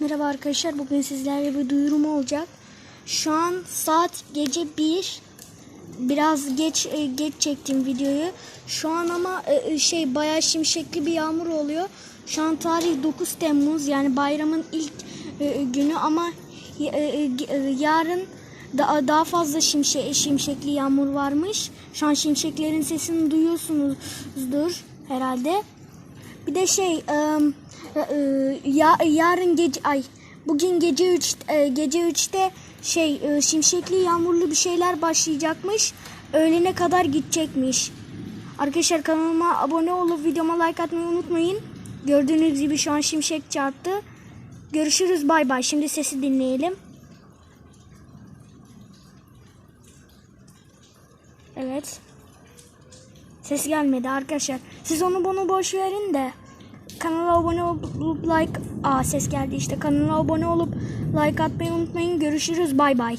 Merhaba arkadaşlar. Bugün sizlerle bir duyurum olacak. Şu an saat gece 1. Biraz geç e, geç çektim videoyu. Şu an ama e, e, şey bayağı şimşekli bir yağmur oluyor. Şu an tarih 9 Temmuz yani bayramın ilk günü ama yarın daha daha fazla şimşe, şimşekli yağmur varmış. Şu an şimşeklerin sesini duyuyorsunuzdur herhalde. Bir de şey e, ya, yarın gece ay bugün gece 3 gece 3'te şey e, şimşekli yağmurlu bir şeyler başlayacakmış. Öğlene kadar gidecekmiş. Arkadaşlar kanalıma abone olup videoma like atmayı unutmayın. Gördüğünüz gibi şu an şimşek çarptı. Görüşürüz bay bay. Şimdi sesi dinleyelim. Evet. Ses gelmedi arkadaşlar. Siz onu bunu boş verin de kanala abone olup like Aa ses geldi işte. Kanala abone olup like atmayı unutmayın. Görüşürüz. Bay bay.